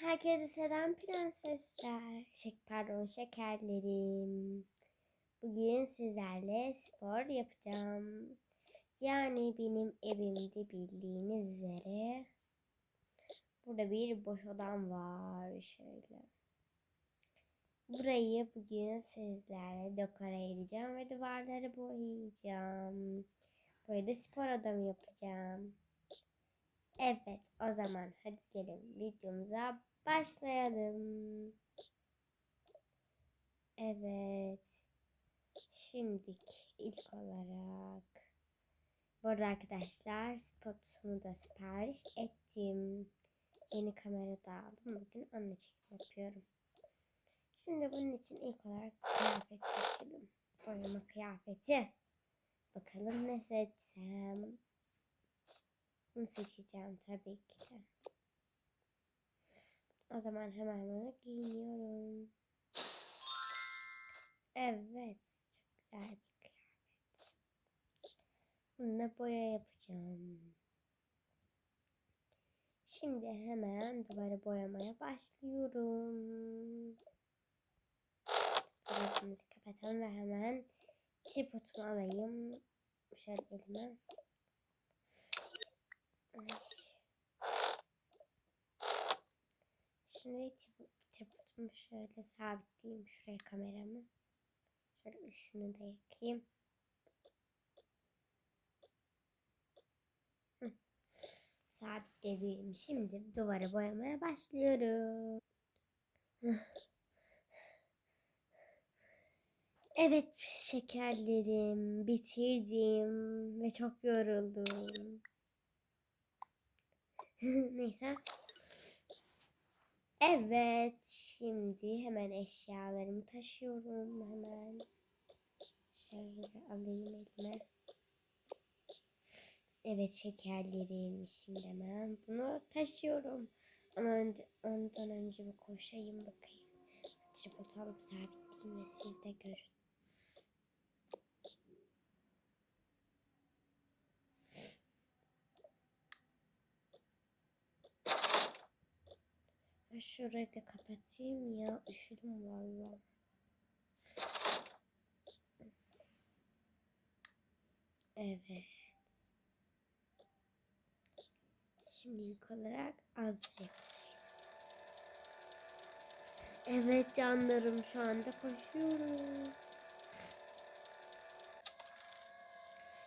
Herkese selam prensesler. Şek pardon şekerlerim. Bugün sizlerle spor yapacağım. Yani benim evimde bildiğiniz üzere burada bir boş odam var şöyle. Burayı bugün sizlerle dekore edeceğim ve duvarları boyayacağım. Burayı da spor odamı yapacağım. Evet o zaman hadi gelin videomuza başlayalım. Evet. Şimdilik ilk olarak bu arada arkadaşlar spotumu da sipariş ettim. Yeni kamera da aldım. Bugün onunla çekim yapıyorum. Şimdi bunun için ilk olarak kıyafet seçelim. Boyama kıyafeti. Bakalım ne seçsem. Bunu seçeceğim tabii ki de. O zaman hemen bunu giyiniyorum. Evet. Çok güzel bir kıyafet. Bununla boya yapacağım. Şimdi hemen duvarı boyamaya başlıyorum. Kapatalım ve hemen tripodumu alayım. Şöyle elime. Şimdi tripodumu şöyle sabitleyeyim şuraya kameramı. Şöyle ışığını da yakayım. Hı. Şimdi duvarı boyamaya başlıyorum. Evet şekerlerim bitirdim ve çok yoruldum. Neyse. Evet. Şimdi hemen eşyalarımı taşıyorum. Hemen. Şöyle alayım elime. Evet şekerlerim. Şimdi hemen bunu taşıyorum. Ama önce, ondan önce bir koşayım bakayım. Tripod alıp sabitleyeyim ve siz de görün. Şurayı da kapatayım ya. Üşüdüm valla. Evet. Şimdi ilk olarak azıcık Evet canlarım şu anda koşuyorum.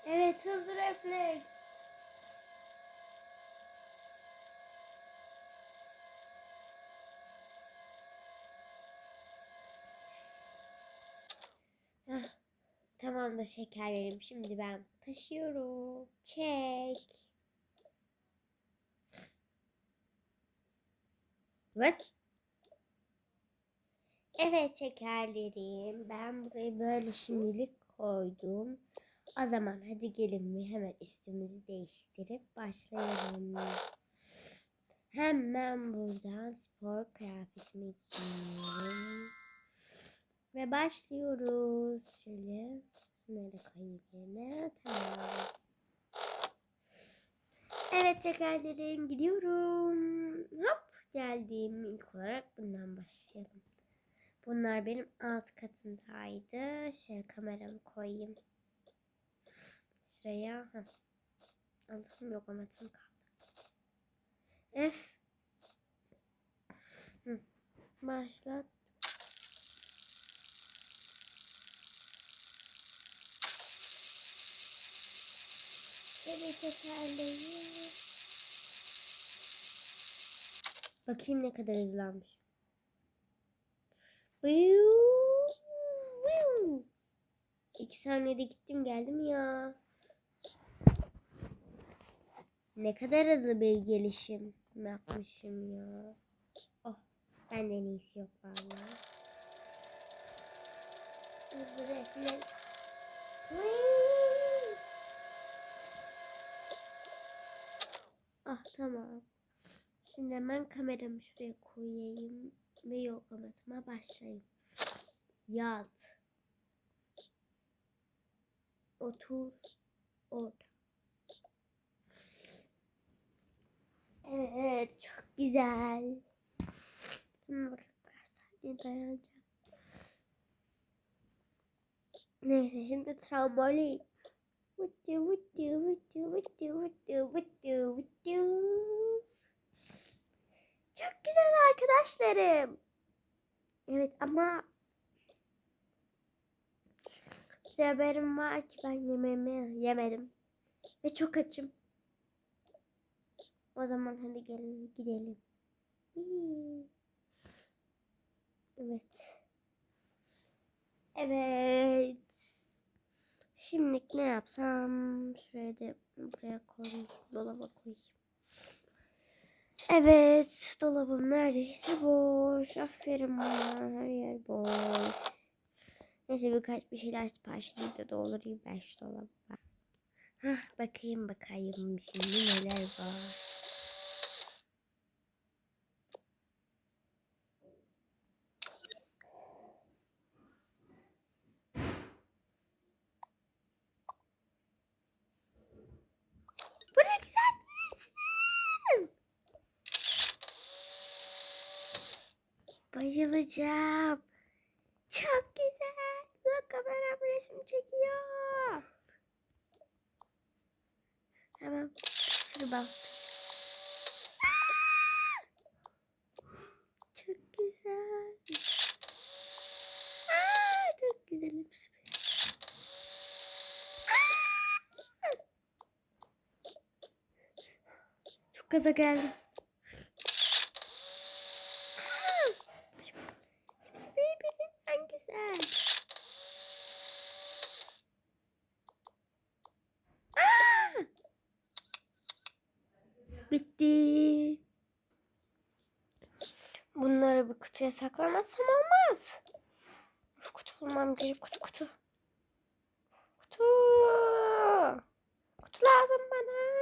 Evet hızlı refleks. Heh, tamam da şekerlerim. Şimdi ben taşıyorum. Çek. What? Evet şekerlerim. Ben burayı böyle şimdilik koydum. O zaman hadi gelin mi hemen üstümüzü değiştirip başlayalım. Hemen buradan spor kıyafetimi giyiyorum. Ve başlıyoruz. Şöyle şunları da koyayım yerine. Tamam. Evet şekerlerim gidiyorum. Hop geldim. İlk olarak bundan başlayalım. Bunlar benim alt katımdaydı. Şöyle kameramı koyayım. Şuraya. Heh. Allah'ım yok amatım kaldı. F. Başlat. Seni tekerleği. Bakayım ne kadar hızlanmış. İki saniyede gittim geldim ya. Ne kadar hızlı bir gelişim yapmışım ya. Oh benden iyisi yok refleks. Ah tamam. Şimdi hemen kameramı şuraya koyayım ve yoga matıma başlayayım. Yat. Otur. Orada. Evet çok güzel. Dur bakayım kaç saniye dayanacağım. Neyse şimdi trambolin. Vıttı vıttı vıttı vıttı vıttı vıttı. Çok güzel arkadaşlarım. Evet ama size haberim var ki ben yemeğimi yemedim. Ve çok açım. O zaman hadi gelin gidelim. Evet. Evet. Şimdi ne yapsam? Şuraya da buraya koyayım. Dolaba koyayım. Evet. Dolabım neredeyse boş. Aferin bana. Her yer boş. Neyse birkaç bir şeyler sipariş edeyim de doldurayım ben şu dolaba. Hah bakayım bakayım şimdi neler var. Bu ne güzel bir resim. Bayılacağım. Çok güzel. Bak kameram resim çekiyor. Hemen bastıracağım. Aa! Çok güzel. Aa, çok güzel hepsi. Aa! Çok gaza geldim. böyle bir kutuya saklamazsam olmaz. Şu kutu bulmam gerek. Kutu kutu. Kutu. Kutu lazım bana.